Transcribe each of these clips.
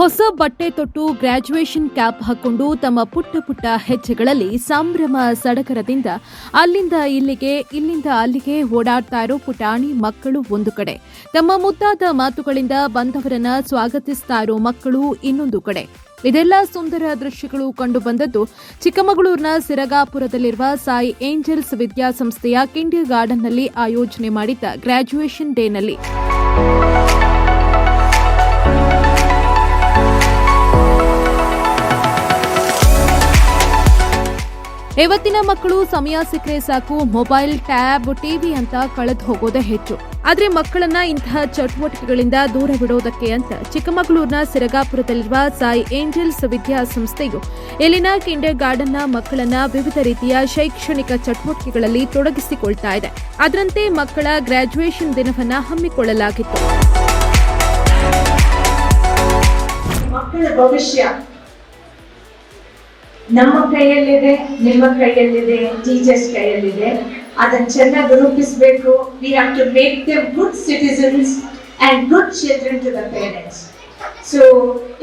ಹೊಸ ಬಟ್ಟೆ ತೊಟ್ಟು ಗ್ರಾಜುಯೇಷನ್ ಕ್ಯಾಪ್ ಹಾಕೊಂಡು ತಮ್ಮ ಪುಟ್ಟ ಪುಟ್ಟ ಹೆಜ್ಜೆಗಳಲ್ಲಿ ಸಂಭ್ರಮ ಸಡಗರದಿಂದ ಅಲ್ಲಿಂದ ಇಲ್ಲಿಗೆ, ಇಲ್ಲಿಂದ ಅಲ್ಲಿಗೆ ಓಡಾಡ್ತಾ ಇರೋ ಪುಟಾಣಿ ಮಕ್ಕಳು ಒಂದು ಕಡೆ. ತಮ್ಮ ಮುದ್ದಾದ ಮಾತುಗಳಿಂದ ಬಂದವರನ್ನ ಸ್ವಾಗತಿಸ್ತಾ ಇರೋ ಮಕ್ಕಳು ಇನ್ನೊಂದು ಕಡೆ. ಇದೆಲ್ಲ ಸುಂದರ ದೃಶ್ಯಗಳು ಕಂಡು ಬಂದದ್ದು ಚಿಕ್ಕಮಗಳೂರಿನ ಸಿರಗಾಪುರದಲ್ಲಿರುವ ಸಾಯಿ ಏಂಜಲ್ಸ್ ವಿದ್ಯಾಸಂಸ್ಥೆಯ ಕಿಂಡಿ ಗಾರ್ಡನ್ನಲ್ಲಿ ಆಯೋಜನೆ ಮಾಡಿದ್ದ ಗ್ರಾಜುಯೇಷನ್ ಡೇನಲ್ಲಿ. ಇವತ್ತಿನ ಮಕ್ಕಳು ಸಮಯ ಸಿಕ್ಕರೆ ಸಾಕು, ಮೊಬೈಲ್, ಟ್ಯಾಬ್, ಟಿವಿ ಅಂತ ಕಳೆದು ಹೋಗೋದೇ ಹೆಚ್ಚು. ಆದ್ರೆ ಮಕ್ಕಳನ್ನ ಇಂತಹ ಚಟುವಟಿಕೆಗಳಿಂದ ದೂರ ಬಿಡೋದಕ್ಕೆ ಅಂತ ಚಿಕ್ಕಮಗಳೂರಿನ ಸಿರಗಾಪುರದಲ್ಲಿರುವ ಸಾಯಿ ಏಂಜಲ್ಸ್ ವಿದ್ಯಾಸಂಸ್ಥೆಯು ಇಲ್ಲಿನ ಕಿಂಡರ್ ಗಾರ್ಡನ್ನ ಮಕ್ಕಳನ್ನ ವಿವಿಧ ರೀತಿಯ ಶೈಕ್ಷಣಿಕ ಚಟುವಟಿಕೆಗಳಲ್ಲಿ ತೊಡಗಿಸಿಕೊಳ್ತಾ ಇದೆ. ಅದರಂತೆ ಮಕ್ಕಳ ಗ್ರಾಜುಯೇಷನ್ ದಿನವನ್ನ ಹಮ್ಮಿಕೊಳ್ಳಲಾಗಿತ್ತು. ಮಕ್ಕಳ ಭವಿಷ್ಯ. ನಮ್ಮ ಕೈಯಲ್ಲಿದೆ, ನಿಮ್ಮ ಕೈಯಲ್ಲಿದೆ ಟೀಚರ್ಸ್ ಕೈಯಲ್ಲಿದೆ. ಅದನ್ನ ಚೆನ್ನಾಗಿ ರೂಪಿಸಬೇಕು. We have to make them good citizens and good children to the parents so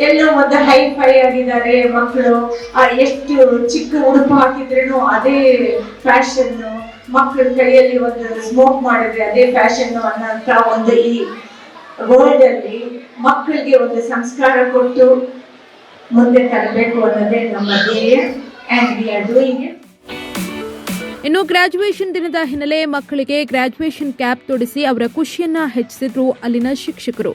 ಎಲ್ಲೋ ಒಂದು ಹೈ ಫೈ ಆಗಿದ್ದಾರೆ ಮಕ್ಕಳು. ಎಷ್ಟು ಚಿಕ್ಕ ಉಡುಪು ಹಾಕಿದ್ರೂ ಅದೇ ಫ್ಯಾಷನ್ನು ಮಕ್ಕಳ ಕೈಯಲ್ಲಿ ಒಂದು ಸ್ಮೋಕ್ ಮಾಡಿದ್ರೆ ಅದೇ ಫ್ಯಾಷನ್ನು ಅನ್ನೋಂಥ ಒಂದು ಈ ವರ್ಲ್ಡಲ್ಲಿ ಮಕ್ಕಳಿಗೆ ಒಂದು ಸಂಸ್ಕಾರ ಕೊಟ್ಟು ಮುಂದೆ ತರಬೇಕು ಅನ್ನೋದೇ ನಮ್ಮ ಧ್ಯೇಯ and we are doing it ಇನ್ನು ಗ್ರಾಜುಯೇಷನ್ ದಿನದ ಹಿನ್ನೆಲೆ ಮಕ್ಕಳಿಗೆ ಗ್ರಾಜುಯೇಷನ್ ಕ್ಯಾಪ್ ತೊಡಿಸಿ ಅವರ ಖುಷಿಯನ್ನ ಹೆಚ್ಚಿಸಿದ್ರು ಅಲ್ಲಿನ ಶಿಕ್ಷಕರು.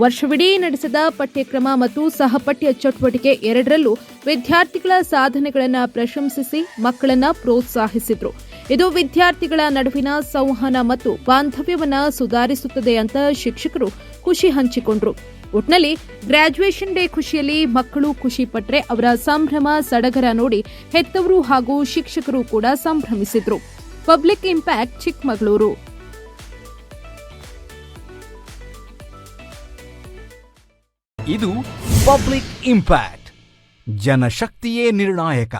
ವರ್ಷವಿಡೀ ನಡೆಸಿದ ಪಠ್ಯಕ್ರಮ ಮತ್ತು ಸಹಪಠ್ಯ ಚಟುವಟಿಕೆ ಎರಡರಲ್ಲೂ ವಿದ್ಯಾರ್ಥಿಗಳ ಸಾಧನೆಗಳನ್ನು ಪ್ರಶಂಸಿಸಿ ಮಕ್ಕಳನ್ನು ಪ್ರೋತ್ಸಾಹಿಸಿದ್ರು. ಇದು ವಿದ್ಯಾರ್ಥಿಗಳ ನಡುವಿನ ಸಂವಹನ ಮತ್ತು ಬಾಂಧವ್ಯವನ್ನು ಸುಧಾರಿಸುತ್ತದೆ ಅಂತ ಶಿಕ್ಷಕರು ಖುಷಿ ಹಂಚಿಕೊಂಡ್ರು. ಒಟ್ನಲ್ಲಿ ಗ್ರಾಜುಯೇಷನ್ ಡೇ ಖುಷಿಯಲ್ಲಿ ಮಕ್ಕಳು ಖುಷಿ ಪಟ್ರೆ ಅವರ ಸಂಭ್ರಮ ಸಡಗರ ನೋಡಿ ಹೆತ್ತವರು ಹಾಗೂ ಶಿಕ್ಷಕರು ಕೂಡ ಸಂಭ್ರಮಿಸಿದ್ರು. Public impact, Chikkamagaluru. ಇದು ಪಬ್ಲಿಕ್ ಇಂಪ್ಯಾಕ್ಟ್, ಜನಶಕ್ತಿಯೇ ನಿರ್ಣಾಯಕ.